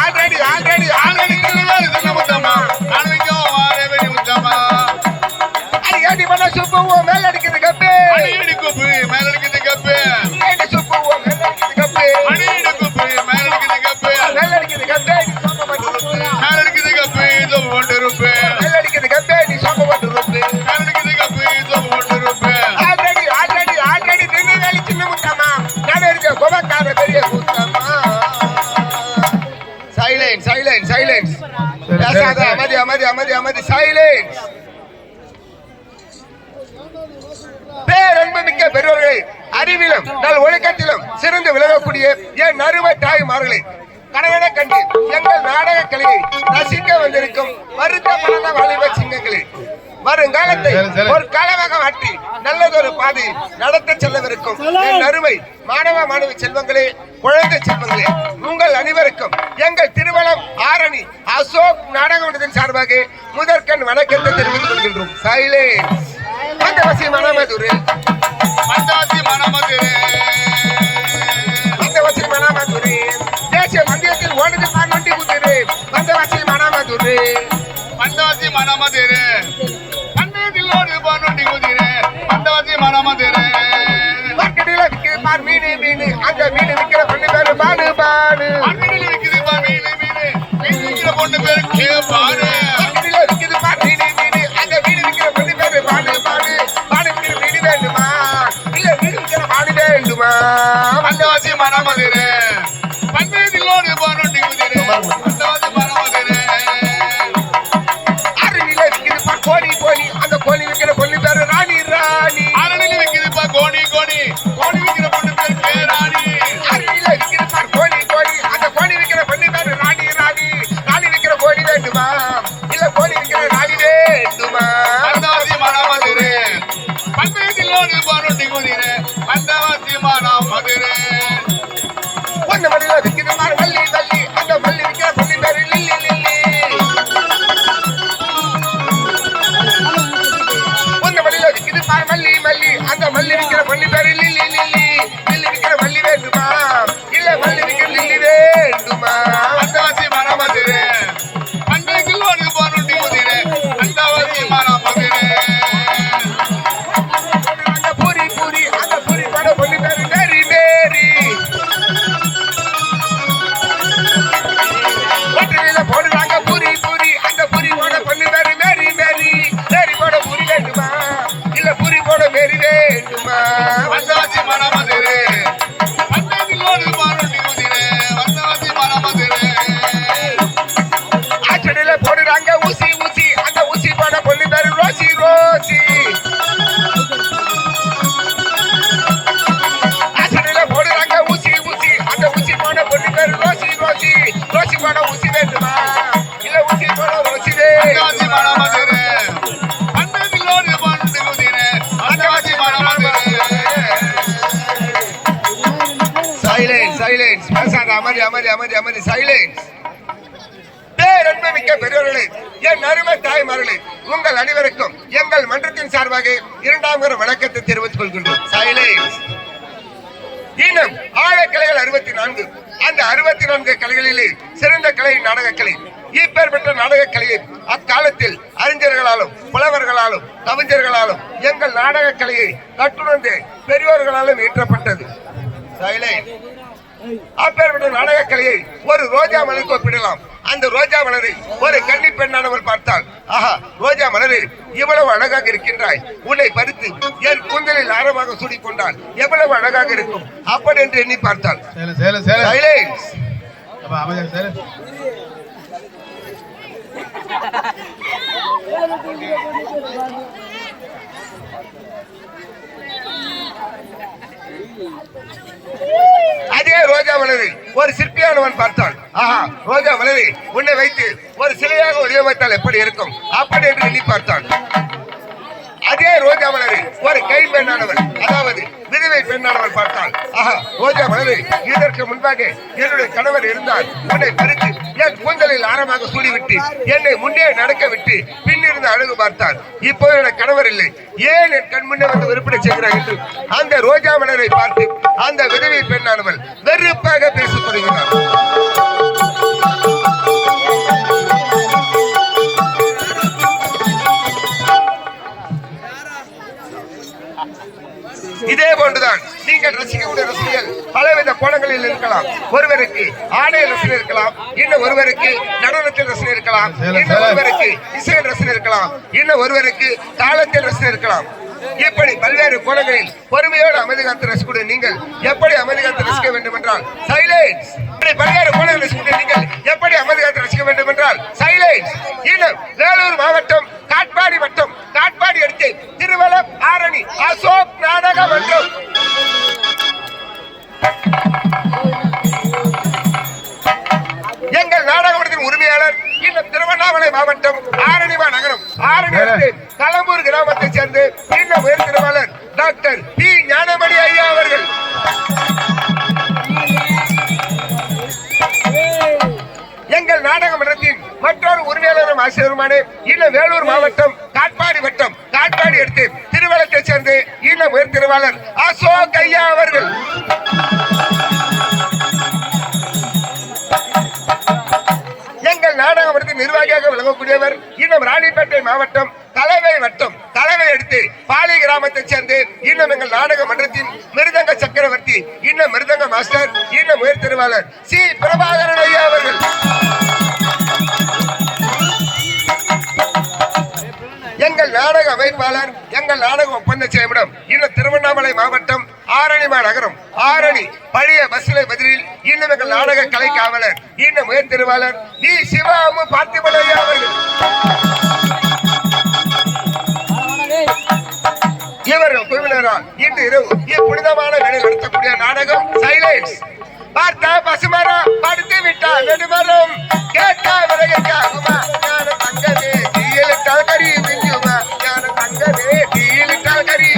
Already already already திருவேறு சின்ன முத்தம்மா? அனுபவிக்கும் வாரவேடி முத்தம்மா. அடி அடி பண்ண சுப்பு மேல் அடிக்கிறது கப்பு. அடி அடி கூப்பு மேல் அடிக்கிறது கப்பு. பேசாத. அமைதி அமைதி அமைதி அமைதி சைலன்ஸ் பேரன்பு மிக்க பெரியவர்களே அறிவிலும் நல் ஒழுக்கத்திலும் சிறந்து விளங்கக்கூடிய என் அருமை தாய்மார்களே கடவுளை கண்டு எங்கள் நாடக கலையை ரசிக்க வந்திருக்கும் வருத்தப்படாத வாலிப சிங்கங்களே வருங்காலத்தை. ஒரு காலமாக மாற்றி நல்லதொரு பாதையில் நடத்த செல்லவிருக்கும். என் அருமை மாணவ மாணவி செல்வங்களே குழந்தை செல்வங்களே உங்கள் அனைவருக்கும் எங்கள் திருவளம் ஆரணி அசோக் நாடக மன்றத்தின் சார்பாக முதற்கண் வணக்கத்தை தெரிவித்துக் கொள்கின்றோம். சைலேன்ஸ் வந்தவசி மனமதுரை மந்தாசி மணமதுரே. வந்தவசி மனமதுரை தேசிய மந்திரத்தில் ஓடுது பாண்டி குதிரை. வந்தவசி மனமதுரை மந்தாசி மணமதுரே. மீனு அந்த மீன் விற்கிற பண்ணி பேரு பானு பானு. அண்ணனில் விக்குது பா மீனு மீனு. மீன் விக்கிற பொண்ணு பேரு கேப்பாரு மார்க்கெட்டில் விற்கிது பார் மீனு மீனு. அந்த மீன் விற்கிற பண்ணி பேரு பானு பானு. பானு மீன் வேண்டுமா? இல்ல மீன் விற்கிற பானு வேண்டுமா? மந்தாசி மணமதுரே. அமைதி அமைதி அமைதி சைலன்ஸ் பேரன்பு மிக்க பெரியவர்களே என் அருமை தாய்மார்களே உங்கள் அனைவருக்கும் எங்கள் மன்றத்தின் சார்பாக இரண்டாம் கர வணக்கத்தை தெரிவித்துக் கொள்கின்றோம். சைலன்ஸ் இன்னும் ஆழக்கலைகள் அறுபத்தி நான்கு. அந்த அறுபத்தி நான்கு கலைகளிலே சிறந்த கலை நாடகக்கலை. இப்பேற்பட்ட கலையை அக்காலத்தில் அறிஞர்களாலும் புலவர்களாலும் கவிஞர்களாலும் எங்கள் நாடக கலையை கட்டுணர்ந்து பெரியோர்களாலும் இயற்றப்பட்டது சைலன்ஸ் அப்பேற்பட்ட நாடக கலையை ஒரு ரோஜா மலருக்கு ஒப்பிடலாம். அந்த ரோஜா மலரை ஒரு கன்னி பெண்ணானவர் பார்த்தால் ஆஹா ரோஜா மலரே இவ்வளவு அழகாக இருக்கின்றாய். உன்னை பறித்து என் கூந்தலில் ஆழமாக சூடிக்கொண்டால் எவ்வளவு அழகாக இருக்கும். அப்படி என்று எண்ணி பார்த்தாள். சேல சேல சேல. சைலன்ஸ் அதே ரோஜா மலரை. ஒரு சிற்பியானவன் பார்த்தான் ஆஹா ரோஜா மலரை உன்னை வைத்து ஒரு சிலையாக வடிவமைத்தால் எப்படி இருக்கும்? அப்படி என்று எண்ணி பார்த்தான். அதே ரோஜா மலரை ஒரு கைம்பெண்ணானவன் அதாவது விதவை பெண்ணானவர் பார்த்தால் ஆஹா ரோஜா மலரை இதற்கு முன்பாக என்னுடைய கணவர் இருந்தால் உன்னை பறித்து என் கூந்தலில் ஆரமாக சூடிவிட்டு என்னை முன்னே நடக்க விட்டு பின்னிருந்து அழகு பார்த்தார். இப்போ என்னோட கணவர் இல்லை. ஏன் என் கண் முன்னே வந்து விற்பனை செய்கிறார் என்று அந்த ரோஜா மலரை பார்த்து அந்த விதவை பெண்ணானவள் வெறுப்பாக பேசத் தொடங்கினார் ஒருவருக்கு ஆடை ரசனை இருக்கலாம். இன்னும் ஒருவருக்கு நடனத்தில் ரசனை இருக்கலாம். இன்னும் ஒருவருக்கு இசையில் ரசனை இருக்கலாம். இன்னும் ஒருவருக்கு தாளத்தில் ரசனை இருக்கலாம். இப்படி பல்வேறு கோணங்களில் பொறுமையோடு அமைதி காத்து ரசிக்கூடிய நீங்கள் எப்படி அமைதி காத்து கிராமத்தை சேர்ந்து உயர் திருவாளர் டாக்டர் பி ஞானமணி ஐயா அவர்கள். எங்கள் நாடக மன்றத்தின் மற்றொரு உரிமையாளரும் ஆசிரியருமான இன்னும் வேலூர் மாவட்டம் காட்பாடி வட்டம் காட்பாடி எடுத்து திருவள்ளத்தை சேர்ந்து இன்னும் உயர் திருவாளர் அசோக் ஐயா அவர்கள். எங்கள் நாடக மன்றத்தின் நிர்வாகியாக விளங்கக்கூடியவர் இன்னும் ராணிப்பேட்டை மாவட்டம் தலைமை வட்டம் தலைமை எடுத்து பாலி கிராமத்தை சேர்ந்து இன்னும் எங்கள் நாடக மன்றத்தின் மிருதங்க சக்கரவர்த்தி இன்னும் மிருதங்க மாஸ்டர் இன்னும் உயர் திருவாளர் சி. பிரபாகரன் ஐயா அவர்கள். எங்கள் நாடக அமைப்பாளர் எங்கள் நாடக ஒப்பந்த செயலிடம் இன்னும் திருவண்ணாமலை மாவட்டம் ஆரணி மாநகரம் ஆரணி பழைய பஸ்ல பதிலில் இன்னும் எங்கள் நாடக கலை காவலர் இன்னும் உயர் திருவாளர் வி. சிவாமு பார்த்திபலையா அவர்கள். இவர்கள் குழுவினரால் இன்று இரவு இப்புனிதமான வேலை நடத்தக்கூடிய நாடகம் சைலன்ஸ் பார்த்தா பசுமரம் படுத்து விட்டா நெடுமரம். கேட்டா விறகுமா ஞான தங்கமே. தீயிலிட்டால் கறி மிஞ்சுமா ஞான தங்கமே தீயிலிட்டால் கறி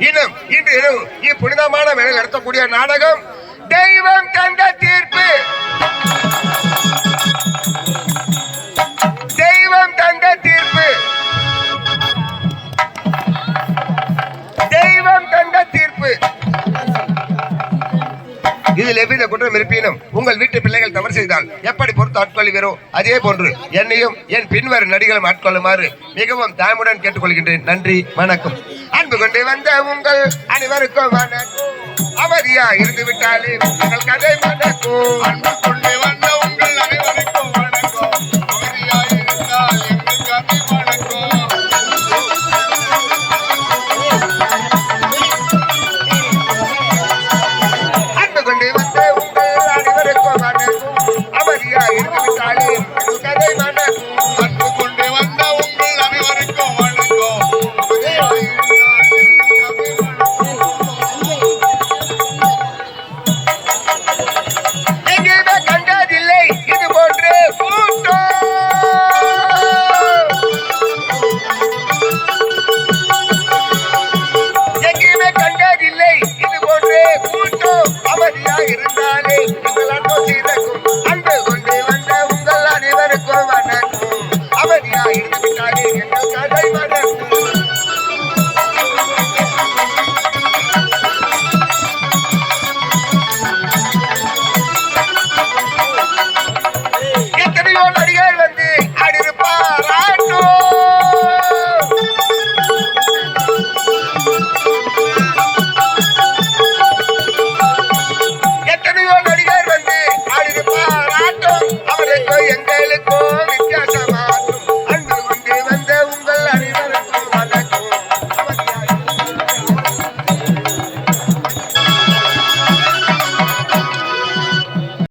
இன்னும் இன்று இரவு இப்புனிதமான வேலை நடத்தக்கூடிய நாடகம் தெய்வம் தந்த தீர்ப்பு. தெய்வம் தந்த தீர்ப்பு. தெய்வம் தந்த தீர்ப்பு. இதில் குற்றம் இருப்பினும் உங்கள் வீட்டு பிள்ளைகள் தவறு செய்தால் எப்படி பொறுத்து ஆட்கொள்கிறோ அதே போன்று என்னையும் என் பின்வரும் நடிகளும் ஆட்கொள்ளுமாறு மிகவும் தாமுடன் கேட்டுக்கொள்கின்றேன். நன்றி வணக்கம். அன்பு கொண்டு வந்த உங்கள் அனைவருக்கும் வணக்கம். அவரியா இருந்து விட்டாலே உங்கள் கதை வணக்கம். அன்பு கொண்டு வந்த உங்கள் அனைவருக்கும்